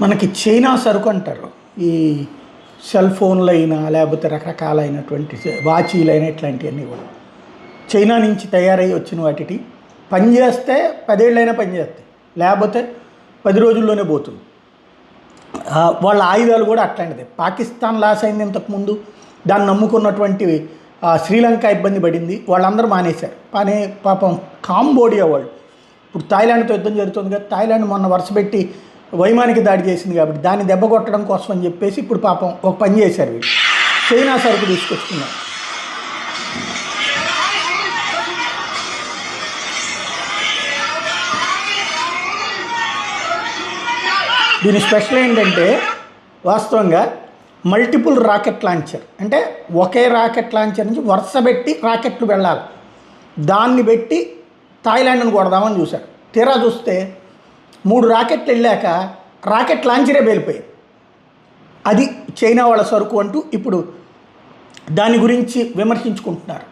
మనకి చైనా సరుకు అంటారు. ఈ సెల్ ఫోన్లు అయినా లేకపోతే రకరకాలైనటువంటి వాచీలైన ఇట్లాంటివన్నీ కూడా. చైనా నుంచి తయారై వచ్చిన వాటికి పనిచేస్తే పదేళ్ళైనా పనిచేస్తాయి లేకపోతే పది రోజుల్లోనే పోతుంది. వాళ్ళ ఆయుధాలు కూడా అట్లాంటిదే. పాకిస్తాన్ లాస్ అయింది ఇంతకుముందు. దాన్ని నమ్ముకున్నటువంటి శ్రీలంక ఇబ్బంది పడింది. వాళ్ళందరూ మానేశారు. కానీ పాపం కాంబోడియా వాళ్ళు. ఇప్పుడు థాయిలాండ్తో యుద్ధం జరుగుతుంది కదా. థాయిలాండ్ మొన్న వరుసపెట్టి వైమానిక దాడి చేసింది కాబట్టి దాన్ని దెబ్బ కొట్టడం కోసం అని చెప్పేసి ఇప్పుడు పాపం ఒక పని చేశారు వీళ్ళు. చైనా సరుకు తీసుకొచ్చుకున్నారు. దీని స్పెషల్ ఏంటంటే వాస్తవంగా మల్టిపుల్ రాకెట్ లాంచర్. అంటే ఒకే రాకెట్ లాంచర్ నుంచి వరుస పెట్టి రాకెట్లు వెళ్ళాలి. దాన్ని పెట్టి థాయిలాండ్ని కొడదామని చూశారు. తీరా చూస్తే మూడు రాకెట్లు వెళ్ళాక రాకెట్ లాంచరే పేలిపోయింది అది చైనా వాళ్ళ సరుకు అంటూ ఇప్పుడు దాని గురించి విమర్శించుకుంటున్నారు.